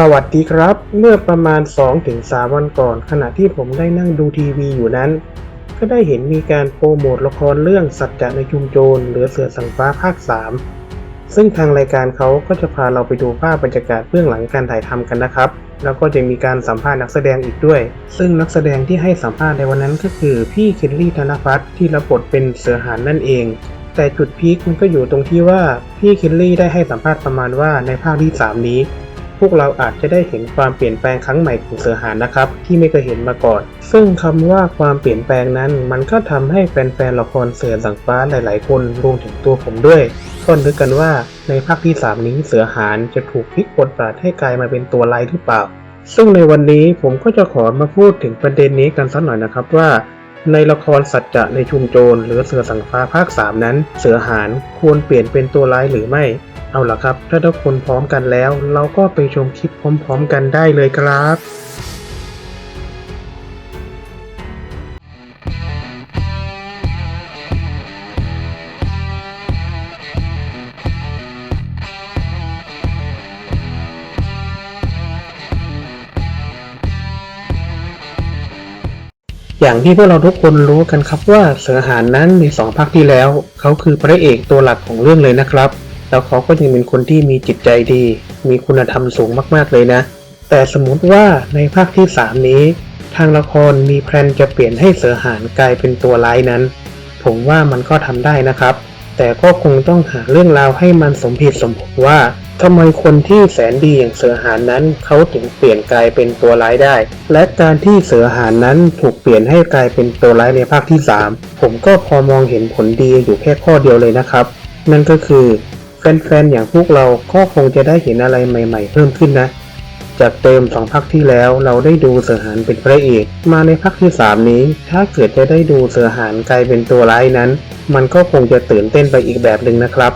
สวัสดีครับ เมื่อประมาณ 2-3 วันก่อน ขณะที่ผมได้นั่งดูทีวีอยู่นั้น ก็ได้เห็นมีการโปรโมทละครเรื่องสัจจะในชุมโจรหรือเสือสังฟ้าภาค 3 ซึ่งทางรายการเขาก็จะพาเราไปดูภาพบรรยากาศเบื้องหลังการถ่ายทำกันนะครับ แล้วก็จะมีการสัมภาษณ์นักแสดงอีกด้วย ซึ่งนักแสดงที่ให้สัมภาษณ์ในวันนั้นก็คือพี่เคลลี่ธนพัฒน์ที่รับบทเป็นเสือหานนั่นเองแต่จุดพีคมันก็อยู่ตรงที่ว่าพี่เคลลี่ได้ให้สัมภาษณ์ประมาณว่าในภาคที่ 3 นี้ พวกเราอาจจะได้เห็นความเปลี่ยนแปลงครั้งใหม่ของเสือหานนะครับ ที่ไม่เคยเห็นมาก่อน ซึ่งคำว่าความเปลี่ยนแปลงนั้น มันก็ทำให้แฟนๆละครเสือสังฟ้าหลาย ๆ คนรวมถึงตัวผมด้วยก็นึกกันว่าในภาคที่ 3 นี้เสือหานจะถูกพลิกบทบาทให้กลายมาเป็นตัวร้ายหรือเปล่า ซึ่งในวันนี้ผมก็จะขอมาพูดถึงประเด็นนี้กันสักหน่อยนะครับว่าในละครสัจจะในชุมโจรหรือเสือสังฟ้าภาค 3 นั้น เสือหานควรเปลี่ยนเป็นตัวร้ายหรือไม่ เอาล่ะครับ ถ้าทุกคนพร้อมกันแล้ว เราก็ไปชมคลิปพร้อมๆกันได้เลยครับอย่างที่พวกเราทุกคนรู้กันครับว่าเสือหานนั้นในสองภาคที่แล้ว เขาคือพระเอกตัวหลักของเรื่องเลยนะครับ แล้วเขาก็ยังเป็นคนที่มีจิตใจดี มีคุณธรรมสูงมากๆเลยนะ แต่สมมติว่าในภาคที่สามนี้ ทางละครมีแพลนจะเปลี่ยนให้เสือหานกลายเป็นตัวร้ายนั้น ผมว่ามันก็ทำได้นะครับ แต่ก็คงต้องหาเรื่องราวให้มันสมเหตุสมผลว่าทำไมคนที่แสนดีอย่างเสือหานนั้นเขาถึงเปลี่ยนกลายเป็นตัวร้ายได้ และการที่เสือหานนั้นถูกเปลี่ยนให้กลายเป็นตัวร้ายในภาคที่ 3 ผมก็พอมองเห็นผลดีอยู่แค่ข้อเดียวเลยนะครับ นั่นก็คือ แฟนๆ อย่างพวกเราก็คงจะได้เห็นอะไรใหม่ๆ เพิ่มขึ้นนะ จากเติมสองภาคที่แล้วเราได้ดูเสือหานเป็นพระเอก มาในภาคที่ 3 นี้ ถ้าเกิดจะได้ดูเสือหานกลายเป็นตัวร้ายนั้น มันก็คงจะตื่นเต้นไปอีกแบบหนึ่งนะครับ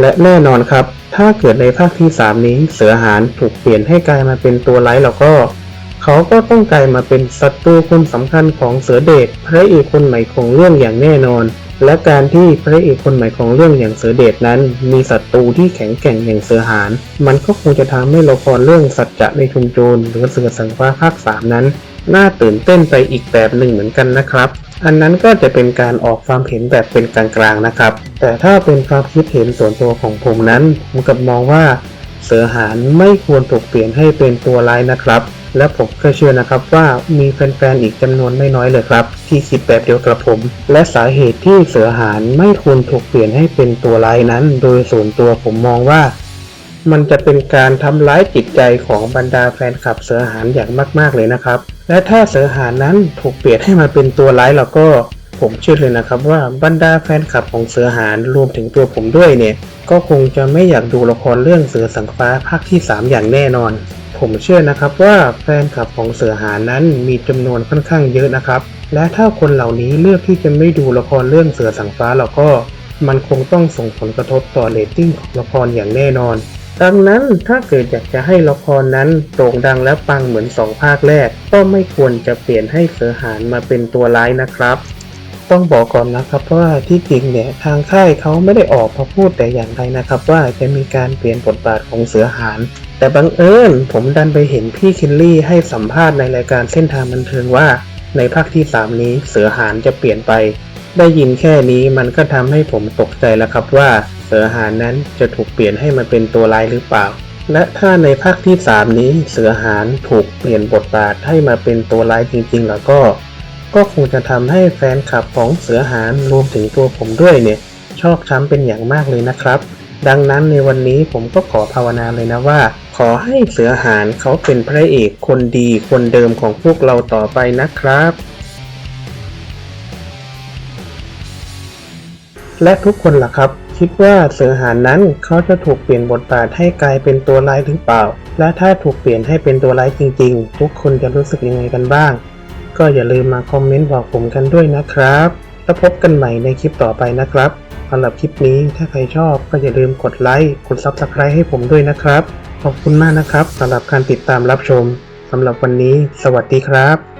และแน่นอนครับ ถ้าเกิดในภาคที่ 3 นี้เสือหานถูกเปลี่ยนให้กลายมาเป็นตัวร้ายแล้วก็เขาก็ต้องกลายมาเป็นศัตรูคนสำคัญของเสือเดชพระเอกคนใหม่ของเรื่องอย่างแน่นอน และการที่พระเอกคนใหม่ของเรื่องอย่างเสือเดชนั้น มีศัตรูที่แข็งแกร่งอย่างเสือหาน มันก็คงจะทำให้ละครเรื่องสัจจะในชุมโจรหรือเสือสังฟ้าภาค3นั้น น่าตื่นเต้นไปอีกแบบหนึ่งเหมือนกันนะครับ อันนั้นก็จะเป็นการออกความเห็นแบบเป็นกลางๆนะครับ แต่ถ้าเป็นความคิดเห็นส่วนตัวของผมนั้นผมกับมองว่าเสือหานไม่ควรถูกเปลี่ยนให้เป็นตัวร้ายนะครับ และผมก็เชื่อนะครับว่ามีแฟนๆอีกจำนวนไม่น้อยเลยครับ ที่คิดแบบเดียวกับผม และสาเหตุที่เสือหานไม่ควรถูกเปลี่ยนให้เป็นตัวร้ายนั้น โดยส่วนตัวผมมองว่า มันจะเป็นการทำร้ายจิตใจของบรรดาแฟนคลับเสือหานอย่างมาก ๆเลยนะครับ และถ้าเสือหานนั้นถูกเปลี่ยนให้มาเป็นตัวร้ายแล้วก็ผมเชื่อเลยนะครับว่าบรรดาแฟนคลับของเสือหานรวมถึงตัวผมด้วยเนี่ย ก็คงจะไม่อยากดูละครเรื่องเสือสังฟ้าภาคที่ 3 อย่างแน่นอน ผมเชื่อนะครับว่าแฟนคลับของเสือหานั้นมีจำนวนค่อนข้างเยอะนะครับ และถ้าคนเหล่านี้เลือกที่จะไม่ดูละครเรื่องเสือสังฟ้าแล้วก็มันคงต้องส่งผลกระทบต่อเรตติ้งของละครอย่างแน่นอน ดังนั้นถ้าเกิดอยากจะให้ละครนั้นโด่งดังและปังเหมือนสองภาคแรก ก็ไม่ควรจะเปลี่ยนให้เสือหานมาเป็นตัวร้ายนะครับ ต้องบอกก่อนนะครับว่าที่จริงเนี่ยทางค่ายเขาไม่ได้ออกมาพูดแต่อย่างใดนะครับ ว่าจะมีการเปลี่ยนบทบาทของเสือหาน แต่บังเอิญผมดันไปเห็นพี่คินลี่ให้สัมภาษณ์ในรายการเส้นทางบันเทิงว่า ในภาคที่ 3 นี้เสือหานจะเปลี่ยนไป ได้ยินแค่นี้มันก็ทำให้ผมตกใจแล้วครับว่าเสือหานนั้นจะถูกเปลี่ยนให้มาเป็นตัวร้ายหรือเปล่า และถ้าในภาคที่ 3 นี้เสือหานถูกเปลี่ยนบทบาทให้มาเป็นตัวร้ายจริง ๆ แล้วก็ ก็คงจะทำให้แฟนคลับของเสือหานรวมถึงตัวผมด้วยเนี่ยชอกช้ำเป็นอย่างมากเลยนะครับ ดังนั้นในวันนี้ผมก็ขอภาวนาเลยนะว่า อให้เสือหานเขาเป็นพระเอกคนดีคนเดิมของพวกเราต่อไปนะครับ และทุกคนล่ะครับ คิดว่าเสือหานนั้นเขาจะถูกเปลี่ยนบทบาทให้กลายเป็นตัวร้ายหรือเปล่า และถ้าถูกเปลี่ยนให้เป็นตัวร้ายจริง ๆ ทุกคนจะรู้สึกยังไงกันบ้าง ก็อย่าลืมมาคอมเมนต์บอกผมกันด้วยนะครับแล้วพบกันใหม่ในคลิปต่อไปนะครับสำหรับคลิปนี้ถ้าใครชอบก็อย่าลืมกดไลค์ กด Subscribe ให้ผมด้วยนะครับ ขอบคุณมากนะครับสำหรับการติดตามรับชมสำหรับวันนี้ สวัสดีครับ